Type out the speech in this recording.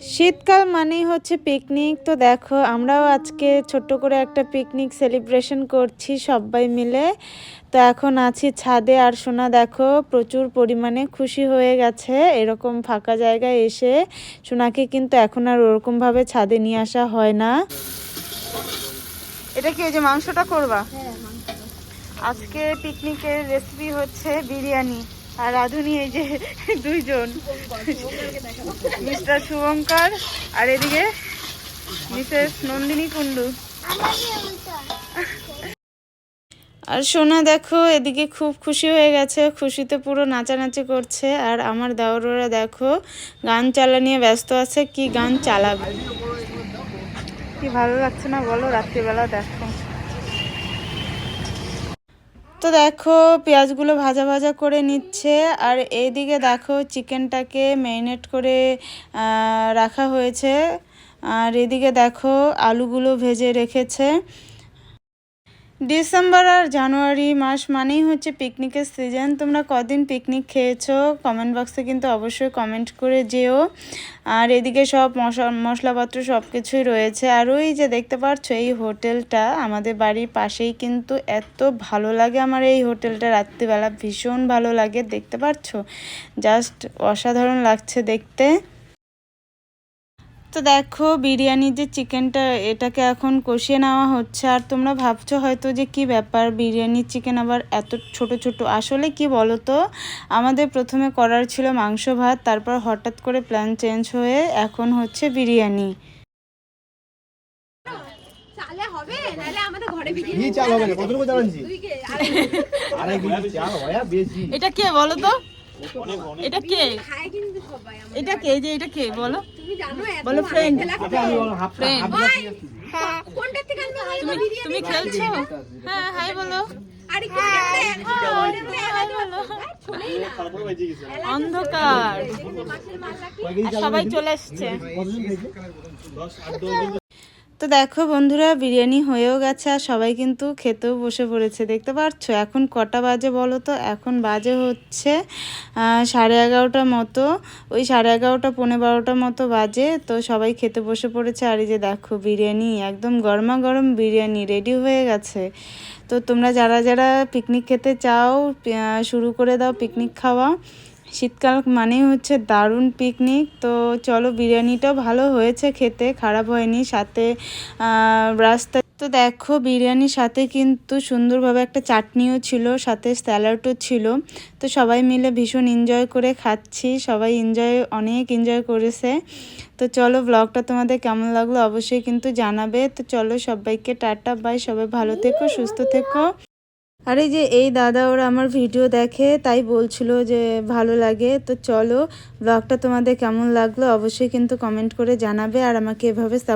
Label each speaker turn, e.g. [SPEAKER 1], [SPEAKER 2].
[SPEAKER 1] শীতকাল মানেই হচ্ছে পিকনিক তো দেখো আমরাও আজকে ছোট্ট করে একটা পিকনিক সেলিব্রেশন করছি সবাই মিলে। তো এখন আছি ছাদে আর সোনা দেখো প্রচুর পরিমাণে খুশি হয়ে গেছে। এরকম ফাঁকা জায়গায় এসে সোনাকে কিন্তু এখন আর ওরকমভাবে ছাদে নিয়ে আসা হয় না। এটা কি এই যে মাংসটা করবা? আজকে পিকনিকের রেসিপি হচ্ছে বিরিয়ানি। আর রাধুনি এই যে দুইজন। মিস্টার শুভঙ্কর আর এদিকে মিসেস নন্দিনী কুন্ডু আর সোনা দেখো এদিকে খুব খুশি হয়ে গেছে খুশিতে পুরো নাচানাচি করছে। আর আমার দেওররা দেখো গান চালা নিয়ে ব্যস্ত আছে কি গান চালাবে? কি ভালো লাগছে না বলো? রাত্রিবেলা দেখো। তো দেখো, পেঁয়াজগুলো ভাজা ভাজা করে নিচ্ছে। আর এইদিকে দেখো, চিকেনটাকে ম্যারিনেট করে রাখা হয়েছে। আর এদিকে দেখো, আলুগুলো ভেজে রেখেছে। ডিসেম্বর আর জানুয়ারি মাস মানেই হচ্ছে পিকনিকের সিজন তোমরা কদিন পিকনিক খেয়েছো? কমেন্ট বক্সে কিন্তু অবশ্যই কমেন্ট করে যেও। আর এদিকে সব মশলা মশলাপত্র সব কিছুই রয়েছে। আর ওই যে দেখতে পাচ্ছ এই হোটেলটা আমাদের বাড়ির পাশেই কিন্তু এত ভালো লাগে। আমার এই হোটেলটা রাত্রিবেলা ভীষণ ভালো লাগে। দেখতে পাচ্ছ জাস্ট অসাধারণ লাগছে দেখতে। তো দেখো বিরিয়ানির যে চিকেনটা এটাকে এখন কষিয়ে নেওয়া হচ্ছে। আর তোমরা ভাবছ হয়তো যে কি ব্যাপার বিরিয়ানির চিকেন আবার এত ছোট ছোট। আসলে কি বলো তো আমাদের প্রথমে করার ছিল মাংস ভাত তারপর হঠাৎ করে প্ল্যান চেঞ্জ হয়ে এখন হচ্ছে বিরিয়ানি।
[SPEAKER 2] হবে আমাদের ঘরে
[SPEAKER 3] চাল হবে না কতটুকু চাল হয় বেশি।
[SPEAKER 1] এটা কে বলো তো এটা কে? এটা কে যে এটা কে? বলো।
[SPEAKER 2] তুমি জানো এত
[SPEAKER 1] বলো।
[SPEAKER 3] আচ্ছা
[SPEAKER 2] থেকে আনতে
[SPEAKER 1] তুমি তুমি খেলছো? হ্যাঁ হাই বলো।
[SPEAKER 2] আরে কি
[SPEAKER 1] হাই বলো। অন্ধকার। সবাই চলে এসছে? তো দেখো বন্ধুরা, বিরিয়ানি হয়েও গেছে আর সবাই কিন্তু খেতেও বসে পড়েছে। দেখতে পাচ্ছ? এখন কটা বাজে বলো তো? এখন বাজে হচ্ছে সাড়ে এগারোটার মতো। ওই সাড়ে এগারোটা, পৌনে বারোটার মতো বাজে। তো সবাই খেতে বসে পড়েছে। আর এই যে দেখো, বিরিয়ানি, একদম গরমা গরম বিরিয়ানি রেডি হয়ে গেছে। তো তোমরা যারা যারা পিকনিক খেতে চাও শুরু করে দাও, পিকনিক খাওয়া। শীতকাল মানেই হচ্ছে দারুণ পিকনিক তো চলো বিরিয়ানিটাও ভালো হয়েছে খেতে, খারাপ হয়নি। সাথে রাস্তা তো দেখো বিরিয়ানির সাথে কিন্তু সুন্দরভাবে একটা চাটনিও ছিল, সাথে স্যালাডও ছিল। তো সবাই মিলে ভীষণ এনজয় করে খাচ্ছি, সবাই এনজয় অনেক এনজয় করেছে। তো চলো ব্লগটা তোমাদের কেমন লাগল অবশ্যই কিন্তু জানাবে। তো চলো সবাইকে টাটা বাই সবাই ভালো থেকো, সুস্থ থেকো। আর এই যে এই দাদা ওরা আমার ভিডিও দেখে তাই বলছিল যে ভালো লাগে। তো চলো ব্লগটা তোমাদের কেমন লাগল অবশ্যই কিন্তু কমেন্ট করে জানাবে আর আমাকে এভাবে সাপ